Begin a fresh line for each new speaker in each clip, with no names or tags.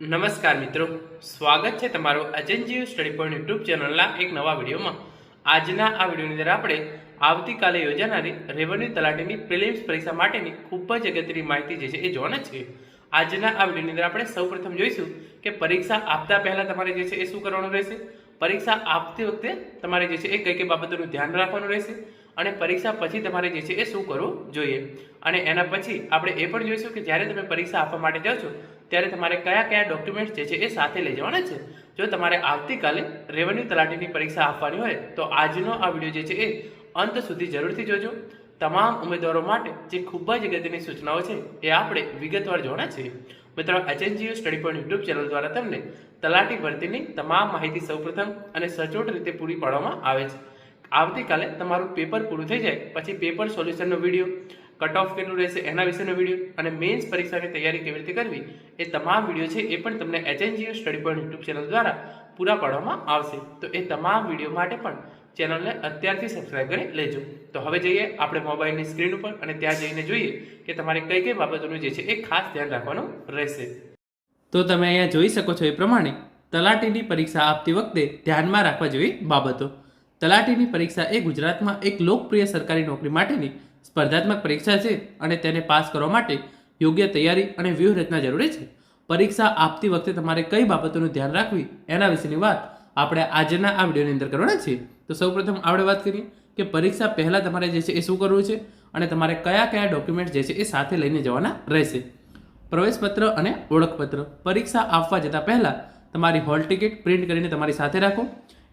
નમસ્કાર મિત્રો. સ્વાગત છે તમારું અજનજીવ સ્ટડી પોઈન્ટ યુટ્યુબ ચેનલના એક નવા વિડીયોમાં. આજના આ વિડીયોની અંદર આપણે આવતીકાલે યોજાનારી રેવન્યુ તલાટીની પ્રિલિમ્સ પરીક્ષા માટેની ખૂબ જ અગત્યની માહિતી જે છે એ જોવાના છે આજના આ વિડીયોની અંદર આપણે સૌપ્રથમ જોઈશું કે પરીક્ષા આપતા પહેલાં તમારે જે છે એ શું કરવાનું રહેશે? પરીક્ષા આપતી વખતે તમારે જે છે એ કઈ કઈ બાબતોનું ધ્યાન રાખવાનું રહેશે? અને પરીક્ષા પછી તમારે જે છે એ શું કરવું જોઈએ? અને એના પછી આપણે એ પણ જોઈશું કે જ્યારે તમે પરીક્ષા આપવા માટે જાઓ છો ત્યારે તમારે કયા કયા ડોક્યુમેન્ટ્સ જે છે એ સાથે લઈ જવાના છે. જો તમારે આવતીકાલે રેવન્યુ તલાટીની પરીક્ષા આપવાની હોય, તો આજનો આ વીડિયો જે છે એ અંત સુધી જરૂરથી જોજો. તમામ ઉમેદવારો માટે જે ખૂબ જ અગત્યની સૂચનાઓ છે, એ આપણે વિગતવાર જોવાના છે મિત્રો, HNGU study point YouTube channel દ્વારા તમને તલાટી ભરતીની તમામ માહિતી સૌપ્રથમ અને સચોટ રીતે પૂરી પાડવામાં આવે છે. આવતીકાલે તમારું પેપર પૂરું થઈ જાય, પછી પેપર સોલ્યુશનનો વીડિયો કટ ઓફ કેટલું રહેશે એના વિશેનો વીડિયો અને મેન્સ પરીક્ષાની તૈયારી કેવી રીતે કરવી એ તમામ વીડિયો છે એ પણ તમને HNGO study point YouTube channel દ્વારા પૂરા પાડવામાં આવશે. તો એ તમામ વીડિયો માટે પણ ચેનલને અત્યારથી સબસ્ક્રાઇબ કરી લેજો. તો હવે જઈએ આપણે મોબાઈલની સ્ક્રીન ઉપર અને ત્યાં જઈને જોઈએ કે તમારે કઈ કઈ બાબતોનું જે છે એ ખાસ ધ્યાન રાખવાનું રહેશે. તો તમે અહીંયા જોઈ શકો છો એ પ્રમાણે તલાટીની પરીક્ષા આપતી વખતે ધ્યાનમાં રાખવા જેવી બાબતો. તલાટીની પરીક્ષા એ ગુજરાતમાં એક લોકપ્રિય સરકારી નોકરી માટેની સ્પર્ધાત્મક પરીક્ષા છે અને તેને પાસ કરવા માટે યોગ્ય તૈયારી અને વ્યૂહરચના જરૂરી છે. પરીક્ષા આપતી વખતે તમારે કઈ બાબતોનું ધ્યાન રાખવી એના વિશેની વાત આપણે આજના આ વિડીયોની અંદર કરવાના છીએ. તો સૌપ્રથમ આપણે વાત કરીએ કે પરીક્ષા પહેલાં તમારે જે છે એ શું કરવું છે અને તમારે કયા કયા ડોક્યુમેન્ટ જે છે એ સાથે લઈને જવાના રહેશે. પ્રવેશપત્ર અને ઓળખપત્ર. પરીક્ષા આપવા જતાં પહેલાં તમારી હોલ ટિકિટ પ્રિન્ટ કરીને તમારી સાથે રાખો.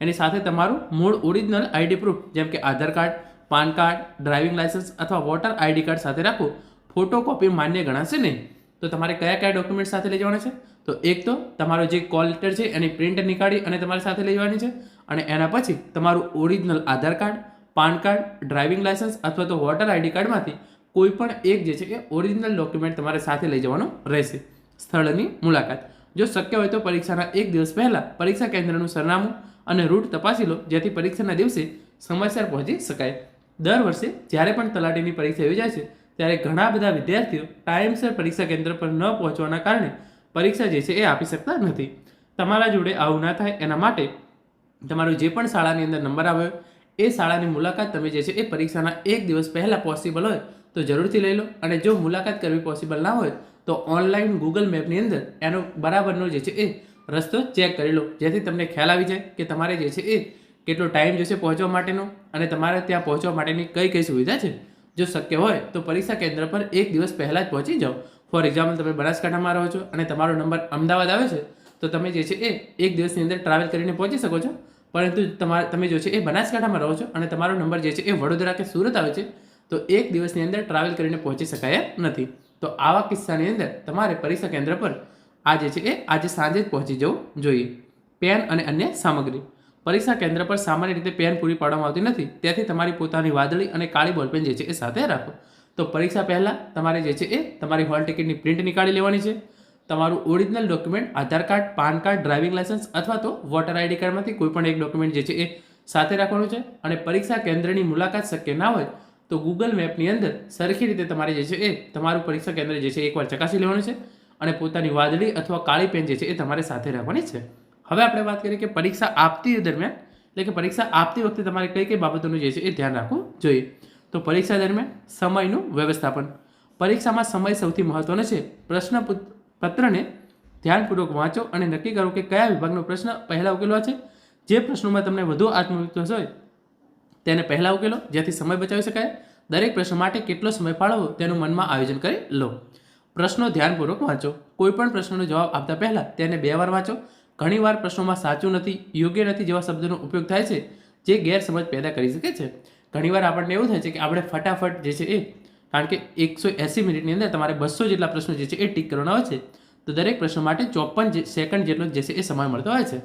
એની સાથે તમારું મૂળ ઓરિજિનલ આઈડી પ્રૂફ જેમ કે Aadhaar card PAN card, driving licence અથવા વોટર આઈડી કાર્ડ સાથે રાખો ફોટોકોપી માન્ય ગણાશે નહીં. તો તમારે કયા કયા ડોક્યુમેન્ટ સાથે લઈ જવાના છે? તો એક તો તમારો જે કોલ લેટર છે એની પ્રિન્ટ નીકાળી અને તમારે સાથે લઈ જવાની છે. અને એના પછી તમારું original Aadhaar card, PAN card, driving licence અથવા તો વોટર આઈડી કાર્ડમાંથી કોઈ પણ એક જે છે કે ઓરિજિનલ ડોક્યુમેન્ટ તમારે સાથે લઈ જવાનું રહેશે. સ્થળની મુલાકાત. જો શક્ય હોય તો પરીક્ષાના એક દિવસ પહેલાં પરીક્ષા કેન્દ્રનું સરનામું અને રૂટ તપાસી લો, જેથી પરીક્ષાના દિવસે સમયસર પહોંચી શકાય. દર વર્ષે જ્યારે પણ તલાટીની પરીક્ષા યોજાય છે, ત્યારે ઘણા બધા વિદ્યાર્થીઓ ટાઈમસર પરીક્ષા કેન્દ્ર પર ન પહોંચવાના કારણે પરીક્ષા જે છે એ આપી શકતા નથી. તમારા જોડે આવું ના થાય એના માટે તમારો જે પણ શાળાની અંદર નંબર આવ્યો એ શાળાની મુલાકાત તમે જે છે એ પરીક્ષાના એક દિવસ પહેલાં પોસિબલ હોય તો જરૂરથી લઈ લો અને જો મુલાકાત કરવી પોસિબલ ના હોય તો ઓનલાઈન ગૂગલ મેપની અંદર એનો બરાબરનો જે છે એ રસ્તો ચેક કરી લો. જેથી તમને ખ્યાલ આવી જાય કે તમારે જે છે એ કેટલો ટાઈમ જશે પહોંચવા માટેનો અને તમારે ત્યાં પહોંચવા માટેની કઈ કઈ સુવિધા છે? જો શક્ય હોય તો પરીક્ષા કેન્દ્ર પર એક દિવસ પહેલાં જ પહોંચી જાઓ. ફોર એક્ઝામ્પલ તમે બનાસકાંઠામાં રહો છો અને તમારો નંબર અમદાવાદ આવે છે, તો તમે જે છે એ એક દિવસની અંદર ટ્રાવેલ કરીને પહોંચી શકો છો. પરંતુ તમારે તમે જો છે એ બનાસકાંઠામાં રહો છો અને તમારો નંબર જે છે એ વડોદરા કે સુરત આવે છે, તો એક દિવસની અંદર ટ્રાવેલ કરીને પહોંચી શકાય નથી. તો આવા કિસ્સાની અંદર તમારે પરીક્ષા કેન્દ્ર પર આ જે છે એ આજે સાંજે જ પહોંચી જવું જોઈએ. પેન અને અન્ય સામગ્રી. પરીક્ષા કેન્દ્ર પર સામાન્ય રીતે પેન પૂરી પાડવામાં આવતી નથી. તેથી તમારી પોતાની વાદળી અને કાળી બોલપેન જે છે એ સાથે રાખો. તો પરીક્ષા પહેલાં તમારે જે છે એ તમારી હોલ ટિકિટની પ્રિન્ટ નીકાળી લેવાની છે. તમારું original document, Aadhaar card, PAN card, driving licence અથવા તો વોટર આઈડી કાર્ડમાંથી કોઈ પણ એક ડોક્યુમેન્ટ જે છે એ સાથે રાખવાનું છે. અને પરીક્ષા કેન્દ્રની મુલાકાત શક્ય ના હોય તો ગૂગલ મેપની અંદર સરખી રીતે તમારે જે છે એ તમારું પરીક્ષા કેન્દ્ર જે છે એકવાર ચકાસી લેવાનું છે. અને પોતાની વાદળી અથવા કાળી પેન જે છે એ તમારે સાથે રાખવાની છે. હવે આપણે વાત કરીએ કે પરીક્ષા આપતી દરમિયાન, એટલે કે પરીક્ષા આપતી વખતે તમારે કઈ કઈ બાબતોનું જે છે એ ધ્યાન રાખવું જોઈએ. તો પરીક્ષા દરમિયાન સમયનું વ્યવસ્થાપન. પરીક્ષામાં સમય સૌથી મહત્વનો છે. પ્રશ્ન પત્રને ધ્યાનપૂર્વક વાંચો અને નક્કી કરો કે કયા વિભાગનો પ્રશ્ન પહેલાં ઉકેલવા છે. જે પ્રશ્નોમાં તમને વધુ આત્મવિશ્વાસ હોય, તેને પહેલાં ઉકેલો, જેથી સમય બચાવી શકાય. દરેક પ્રશ્ન માટે કેટલો સમય ફાળવો તેનું મનમાં આયોજન કરી લો. પ્રશ્નો ધ્યાનપૂર્વક વાંચો. કોઈપણ પ્રશ્નનો જવાબ આપતા પહેલાં તેને બે વાર વાંચો. ઘણીવાર પ્રશ્નોમાં સાચું નથી, યોગ્ય નથી જેવા શબ્દોનો ઉપયોગ થાય છે, જે ગેરસમજ પેદા કરી શકે છે. ઘણીવાર આપણને એવું થાય છે કે આપણે ફટાફટ જે છે એ, કારણ કે એકસો એંસી મિનિટની અંદર તમારે બસો જેટલા પ્રશ્નો જે છે એ ટીક કરવાના હોય છે, તો દરેક પ્રશ્ન માટે ચોપન સેકન્ડ જેટલો જે છે એ સમય મળતો હોય છે.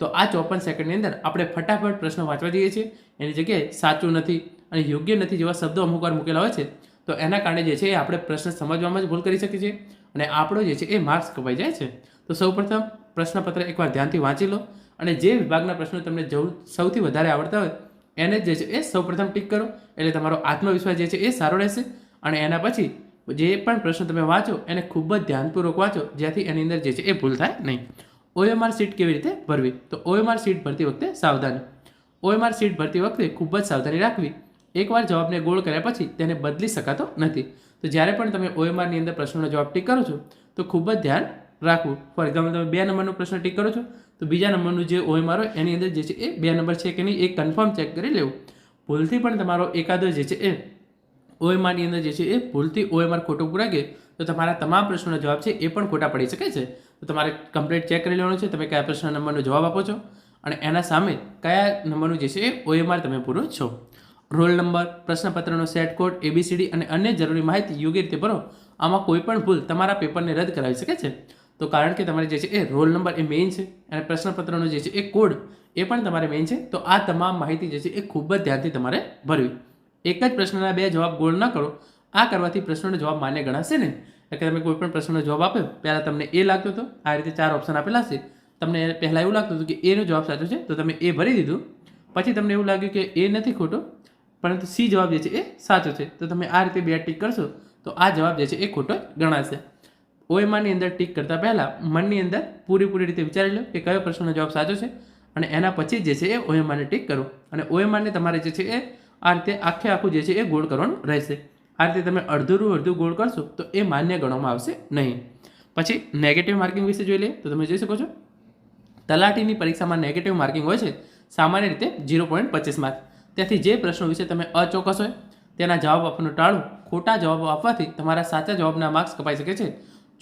તો આ ચોપન સેકન્ડની અંદર આપણે ફટાફટ પ્રશ્ન વાંચવા જઈએ છીએ, એની જગ્યાએ સાચું નથી અને યોગ્ય નથી જેવા શબ્દો અમુક વાર મૂકેલા હોય છે, તો એના કારણે જે છે એ આપણે પ્રશ્ન સમજવામાં જ ભૂલ કરી શકીએ છીએ અને આપણો જે છે એ માર્ક્સ કપાઈ જાય છે. તો સૌપ્રથમ પ્રશ્નપત્ર એકવાર ધ્યાનથી વાંચી લો અને જે વિભાગના પ્રશ્નો તમને જવું સૌથી વધારે આવડતા હોય, એને જ જે છે એ સૌપ્રથમ ટીક કરો. એટલે તમારો આત્મવિશ્વાસ જે છે એ સારો રહેશે અને એના પછી જે પણ પ્રશ્ન તમે વાંચો, એને ખૂબ જ ધ્યાનપૂર્વક વાંચો, જેથી એની અંદર જે છે એ ભૂલ થાય નહીં. ઓએમઆર સીટ કેવી રીતે ભરવી? તો ઓએમઆર સીટ ભરતી વખતે સાવધાની. ઓએમઆર સીટ ભરતી વખતે ખૂબ જ સાવધાની રાખવી. એકવાર જવાબને ગોળ કર્યા પછી તેને બદલી શકાતો નથી. તો જ્યારે પણ તમે ઓએમઆરની અંદર પ્રશ્નોનો જવાબ ટીક કરો છો, તો ખૂબ જ ધ્યાન રાખવું. ફોર એક્ઝામ્પલ તમે બે નંબરનો પ્રશ્ન ટીક કરો છો, તો બીજા નંબરનું જે ઓએમઆર હોય એની અંદર જે છે એ બે નંબર છે કે નહીં, એ કન્ફર્મ ચેક કરી લેવું. ભૂલથી પણ તમારો એકાદો જે છે એ ઓએમઆરની અંદર જે છે એ ભૂલથી ઓએમઆર ખોટું પૂરાગે તો તમારા તમામ પ્રશ્નોના જવાબ છે એ પણ ખોટા પડી શકે છે. તો તમારે કમ્પ્લીટ ચેક કરી લેવાનું છે, તમે કયા પ્રશ્ન નંબરનો જવાબ આપો છો, અને એના સામે કયા નંબરનું જે છે એ ઓએમઆર તમે પૂરો છો. રોલ નંબર, પ્રશ્નપત્રનો સેટ કોડ એબીસીડી અને અન્ય જરૂરી માહિતી યોગ્ય રીતે ભરો. આમાં કોઈ પણ ભૂલ તમારા પેપરને રદ કરાવી શકે છે. તો કારણ કે તમારે જે છે એ રોલ નંબર એ મેઇન છે અને પ્રશ્નપત્રનો જે છે એ કોડ એ પણ તમારે મેઇન છે, તો આ તમામ માહિતી જે છે એ ખૂબ જ ધ્યાનથી તમારે ભરવી. એક જ પ્રશ્નના બે જવાબ ગોળ ન કરો. આ કરવાથી પ્રશ્નોનો જવાબ માન્ય ગણાશે ને એટલે કે તમે કોઈ પણ પ્રશ્નનો જવાબ આપ્યો પહેલાં તમને એ લાગતો હતો, આ રીતે ચાર ઓપ્શન આપેલા છે. તમને પહેલાં એવું લાગતું હતું કે એનો જવાબ સાચો છે, તો તમે એ ભરી દીધું. પછી તમને એવું લાગ્યું કે એ નથી ખોટો, પરંતુ સી જવાબ જે છે એ સાચો છે. તો તમે આ રીતે બે ટીક કરશો, તો આ જવાબ જે છે એ ખોટો ગણાશે. ઓએમઆરની અંદર ટીક કરતાં પહેલાં મનની અંદર પૂરેપૂરી રીતે વિચારી લો કે કયો પ્રશ્નનો જવાબ સાચો છે અને એના પછી જે છે એ ઓએમઆરને ટીક કરો. અને ઓએમઆરને તમારે જે છે એ આ રીતે આખે આખું જે છે એ ગોળ કરવાનું રહેશે. આ રીતે તમે અડધું અડધું ગોળ કરશો તો એ માન્ય ગણવામાં આવશે નહીં. પછી નેગેટિવ માર્કિંગ વિશે જોઈ લઈએ તો તમે જોઈ શકો છો. તલાટીની પરીક્ષામાં નેગેટિવ માર્કિંગ હોય છે સામાન્ય રીતે ઝીરો પોઈન્ટ પચીસ માર્ક ત્યાંથી જે પ્રશ્નો વિશે તમે અચોક્કસ હોય તેના જવાબ આપવાનું ટાળો. ખોટા જવાબો આપવાથી તમારા સાચા જવાબના માર્ક્સ કપાઈ શકે છે.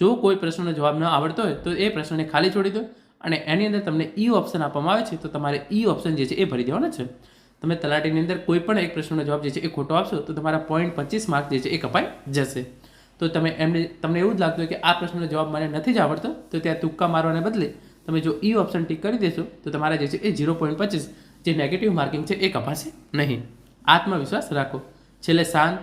જો કોઈ પ્રશ્નનો જવાબ ન આવડતો હોય, તો એ પ્રશ્નને ખાલી છોડી દો અને એની અંદર તમને ઈ ઓપ્શન આપવામાં આવે છે, તો તમારે ઈ ઓપ્શન જે છે એ ભરી દેવાનો છે. તમે તલાટીની અંદર કોઈ પણ એક પ્રશ્નનો જવાબ જે છે એ ખોટો આપશો, તો તમારા પોઈન્ટ પચીસ માર્ક જે છે એ કપાઈ જશે. તો તમે એમને, તમને એવું જ લાગતું હોય કે આ પ્રશ્નનો જવાબ મને નથી જ આવડતો, તો ત્યાં તુક્કા મારવાને બદલે તમે જો ઈ ઓપ્શન ટીક કરી દેશો, તો તમારા જે છે એ ઝીરો પોઈન્ટ પચીસ જે નેગેટિવ માર્કિંગ છે એ કપાશે નહીં. આત્મવિશ્વાસ રાખો. છેલ્લે શાંત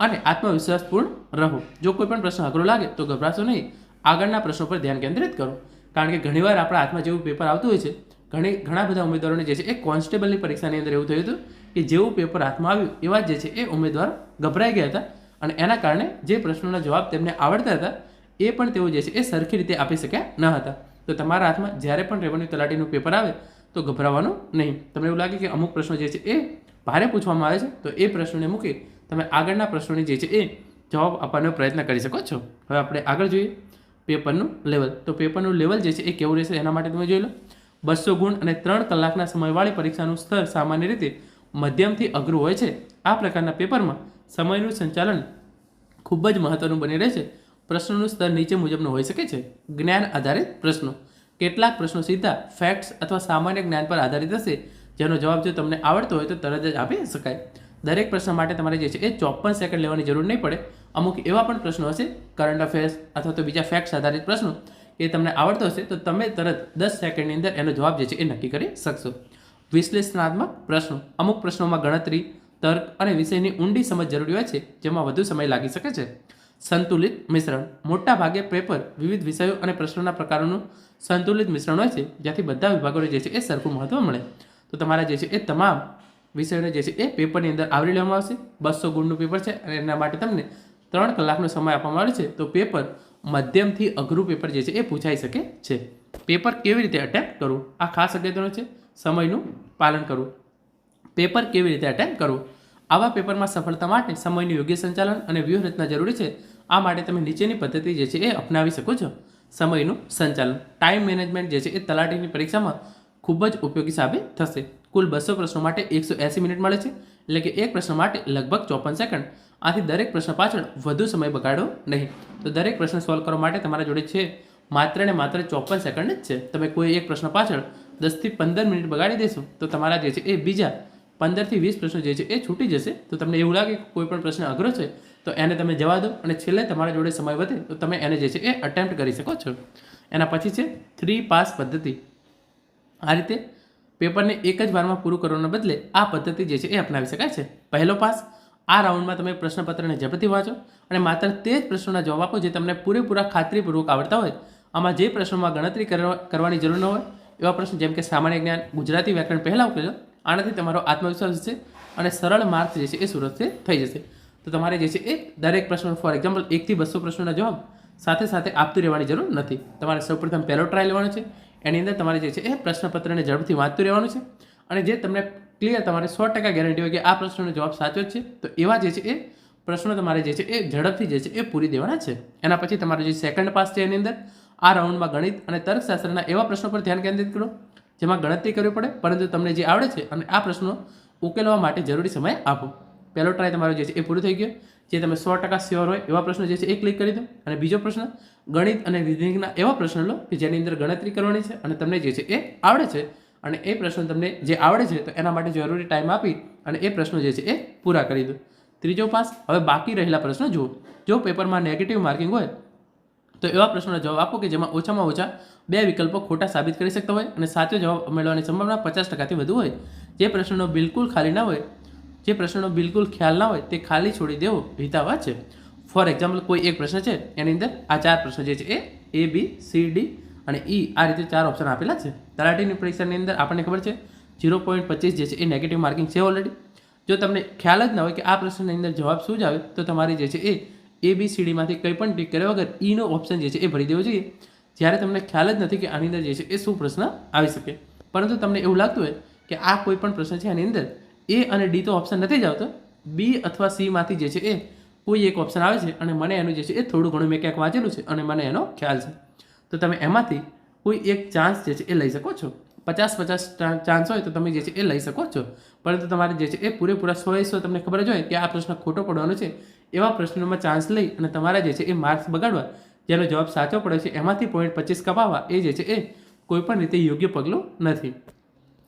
અને આત્મવિશ્વાસપૂર્ણ રહો. જો કોઈ પણ પ્રશ્ન અઘરો લાગે તો ગભરાશો નહીં. આગળના પ્રશ્નો પર ધ્યાન કેન્દ્રિત કરો. કારણ કે ઘણીવાર આપણા હાથમાં જેવું પેપર આવતું હોય છે, ઘણી, ઘણા બધા ઉમેદવારોને જે છે એ કોન્સ્ટેબલની પરીક્ષાની અંદર એવું થયું હતું કે જેવું પેપર હાથમાં આવ્યું, એવા જે છે એ ઉમેદવાર ગભરાઈ ગયા હતા. અને એના કારણે જે પ્રશ્નોના જવાબ તેમને આવડતા હતા, એ પણ તેઓ જે છે એ સરખી રીતે આપી શક્યા ન હતા. તો તમારા હાથમાં જ્યારે પણ રેવન્યુ તલાટીનું પેપર આવે તો ગભરાવાનું નહીં. તમને એવું લાગે કે અમુક પ્રશ્નો જે છે એ ભારે પૂછવામાં આવે છે, તો એ પ્રશ્નોને મૂકી તમે આગળના પ્રશ્નોની જે છે એ જવાબ આપવાનો પ્રયત્ન કરી શકો છો. હવે આપણે આગળ જોઈએ પેપરનું લેવલ. તો પેપરનું લેવલ જે છે એ કેવું રહેશે એના માટે તમે જોઈ લો. બસો ગુણ અને ત્રણ કલાકના સમયવાળી પરીક્ષાનું સ્તર સામાન્ય રીતે મધ્યમથી અઘરું હોય છે. આ પ્રકારના પેપરમાં સમયનું સંચાલન ખૂબ જ મહત્વનું બની રહે છે. પ્રશ્નોનું સ્તર નીચે મુજબનું હોઈ શકે છે. જ્ઞાન આધારિત પ્રશ્નો. કેટલાક પ્રશ્નો સીધા ફેક્ટ્સ અથવા સામાન્ય જ્ઞાન પર આધારિત હશે. જેનો જવાબ જો તમને આવડતો હોય તો તરત જ આપી શકાય. દરેક પ્રશ્ન માટે તમારે જે છે એ ચોપન સેકન્ડ લેવાની જરૂર નહીં પડે. અમુક એવા પણ પ્રશ્નો હશે કરંટ અફેર્સ અથવા તો બીજા ફેક્ટ્સ આધારિત પ્રશ્નો, એ તમને આવડતો હશે, તો તમે તરત દસ સેકન્ડની અંદર એનો જવાબ જે છે એ નક્કી કરી શકશો. વિશ્લેષણાત્મક પ્રશ્નો. અમુક પ્રશ્નોમાં ગણતરી, તર્ક અને વિષયની ઊંડી સમજ જરૂરી હોય છે, જેમાં વધુ સમય લાગી શકે છે. સંતુલિત મિશ્રણ. મોટા ભાગે પેપર વિવિધ વિષયો અને પ્રશ્નોના પ્રકારોનું સંતુલિત મિશ્રણ હોય છે, જ્યાંથી બધા વિભાગોને જે છે એ સરખું મહત્વ મળે. તો તમારા જે છે એ તમામ વિષયોને જે છે એ પેપરની અંદર આવરી લેવામાં આવશે. બસો ગુણનું પેપર છે અને એના માટે તમને ત્રણ કલાકનો સમય આપવામાં આવે છે. તો પેપર મધ્યમથી અઘરું પેપર જે છે એ પૂછાઈ શકે છે. પેપર કેવી રીતે અટેમ્પ કરવું? આ ખાસ અગત્યનું છે. સમયનું પાલન કરવું. પેપર કેવી રીતે અટેમ્પ કરવું? આવા પેપરમાં સફળતા માટે સમયનું યોગ્ય સંચાલન અને વ્યૂહરચના જરૂરી છે. આ માટે તમે નીચેની પદ્ધતિ જે છે એ અપનાવી શકો છો. સમયનું સંચાલન. ટાઈમ મેનેજમેન્ટ જે છે એ તલાટીની પરીક્ષામાં ખૂબ જ ઉપયોગી સાબિત થશે. કુલ બસો પ્રશ્નો માટે એકસો એંસી મિનિટ મળે છે. એટલે કે એક પ્રશ્ન માટે લગભગ ચોપન સેકન્ડ. આથી દરેક પ્રશ્ન પાછળ વધુ સમય બગાડો નહીં. તો દરેક પ્રશ્ન સોલ્વ કરવા માટે તમારા જોડે છે માત્ર ને માત્ર ચોપન સેકન્ડ જ છે. તમે કોઈ એક પ્રશ્ન પાછળ દસથી પંદર મિનિટ બગાડી દેશો, તો તમારા જે છે એ બીજા પંદરથી વીસ પ્રશ્નો જે છે એ છૂટી જશે. તો તમને એવું લાગે કે કોઈ પણ પ્રશ્ન અઘરો છે, તો એને તમે જવા દો અને છેલ્લે તમારા જોડે સમય વધે તો તમે એને જે છે એ અટેમ્પ્ટ કરી શકો છો. એના પછી છે થ્રી પાસ પદ્ધતિ. આ રીતે પેપરને એક જ વારમાં પૂરું કરવાના બદલે આ પદ્ધતિ જે છે એ અપનાવી શકાય છે. પહેલો પાસ, આ રાઉન્ડમાં તમે પ્રશ્નપત્રને ઝડપથી વાંચો અને માત્ર તે જ પ્રશ્નોના જવાબ આપો જે તમને પૂરેપૂરા ખાતરીપૂર્વક આવડતા હોય. આમાં જે પ્રશ્નોમાં ગણતરી કરવા, કરવાની જરૂર ન હોય, એવા પ્રશ્નો જેમ કે સામાન્ય જ્ઞાન, ગુજરાતી વ્યાકરણ પહેલાં ઉકેલો, આનાથી તમારો આત્મવિશ્વાસ છે અને સરળ માર્ક્સ જે છે એ સુરતથી થઈ જશે. તો તમારે જે છે એ દરેક પ્રશ્ન ફોર એક્ઝામ્પલ એકથી બસો પ્રશ્નોના જવાબ સાથે સાથે આપતું રહેવાની જરૂર નથી. તમારે સૌપ્રથમ પહેલો ટ્રાય લેવાનો છે. એની અંદર તમારે જે છે એ પ્રશ્નપત્રને ઝડપથી વાંચતું રહેવાનું છે. અને જે તમને ક્લિયર તમારે સો ટકા ગેરંટી હોય કે આ પ્રશ્નનો જવાબ સાચો જ છે, તો એવા જે છે એ પ્રશ્નો તમારે જે છે એ ઝડપથી જે છે એ પૂરી દેવાના છે. એના પછી તમારો જે સેકન્ડ પાસ છે એની અંદર, આ રાઉન્ડમાં ગણિત અને તર્કશાસ્ત્રના એવા પ્રશ્નો પર ધ્યાન કેન્દ્રિત કરો, જેમાં ગણતરી કરવી પડે, પરંતુ તમને જે આવડે છે અને આ પ્રશ્નો ઉકેલવા માટે જરૂરી સમય આપો. પહેલો ટ્રાય તમારો જે છે એ પૂરો થઈ ગયો. જે તમે સો ટકા સ્યોર હોય એવા પ્રશ્નો જે છે એ ક્લિક કરી દો. અને બીજો પ્રશ્ન, ગણિત અને વિજ્ઞાનના એવા પ્રશ્નો લો કે જેની અંદર ગણતરી કરવાની છે અને તમને જે છે એ આવડે છે. અને એ પ્રશ્ન તમને જે આવડે છે તો એના માટે જરૂરી ટાઈમ આપી અને એ પ્રશ્નો જે છે એ પૂરા કરી દો. ત્રીજો પાસ, હવે બાકી રહેલા પ્રશ્નો જુઓ. જો પેપરમાં નેગેટિવ માર્કિંગ હોય, તો એવા પ્રશ્નોનો જવાબ આપો કે જેમાં ઓછામાં ઓછા બે વિકલ્પો ખોટા સાબિત કરી શકતા હોય અને સાચો જવાબ મેળવવાની સંભાવના પચાસ ટકાથી વધુ હોય. જે પ્રશ્નનો બિલકુલ ખાલી ના હોય જે પ્રશ્નનો બિલકુલ ખ્યાલ ના હોય તે ખાલી છોડી દેવો હિતાવહ છે. ફોર એક્ઝામ્પલ કોઈ એક પ્રશ્ન છે, એની અંદર આ ચાર પ્રશ્નો જે છે એ એ બી સી ડી અને ઈ આ રીતે ચાર ઓપ્શન આપેલા છે. તલાટીની પરીક્ષાની અંદર આપણને ખબર છે ઝીરો પોઈન્ટ પચીસ જે છે એ નેગેટિવ માર્કિંગ છે ઓલરેડી જો તમને ખ્યાલ જ ના હોય કે આ પ્રશ્નની અંદર જવાબ શું જ આવે, તો તમારી જે છે એ એ બી સી ડીમાંથી કંઈ પણ ટીક કર્યા વગર ઈનો ઓપ્શન જે છે એ ભરી દેવો જોઈએ. જ્યારે તમને ખ્યાલ જ નથી કે આની અંદર જે છે એ શું પ્રશ્ન આવી શકે. પરંતુ તમને એવું લાગતું હોય કે આ કોઈ પણ પ્રશ્ન છે આની અંદર એ અને ડી તો ઓપ્શન નથી જ આવતો. બી અથવા સીમાંથી જે છે એ, કોઈ એક ઓપ્શન આવે છે અને મને એનું જે છે એ થોડું ઘણું મેં ક્યાંક વાંચેલું છે અને મને એનો ખ્યાલ છે. તો તમે એમાંથી કોઈ એક ચાન્સ જે છે એ લઈ શકો છો. પચાસ પચાસ ચાન્સ હોય તો તમે જે છે એ લઈ શકો છો. પરંતુ તમારે જે છે એ પૂરેપૂરા સો એ સો તમને ખબર જ હોય કે આ પ્રશ્ન ખોટો પડવાનો છે. એવા પ્રશ્નોમાં ચાન્સ લઈ અને તમારા જે છે એ માર્ક્સ બગાડવા. જેનો જવાબ સાચો પડે છે એમાંથી પોઈન્ટ પચીસ કપાવવા એ જે છે એ કોઈપણ રીતે યોગ્ય પગલું નથી.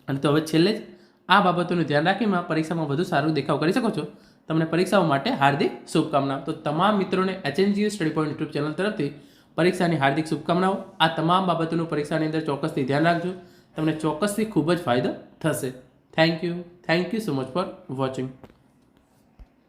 અને તો હવે છેલ્લે જ આ બાબતોનું ધ્યાન રાખીને પરીક્ષામાં વધુ સારું દેખાવ કરી શકો છો. તમને પરીક્ષાઓ માટે હાર્દિક શુભકામના. તો તમામ મિત્રોને HNGU study point YouTube channel તરફથી પરીક્ષાની હાર્દિક શુભકામનાઓ. આ તમામ બાબતોનું પરીક્ષાની અંદર ચોક્કસથી ધ્યાન રાખજો. તમને ચોક્કસથી ખૂબ જ ફાયદો થશે. Thank you thank you so much for watching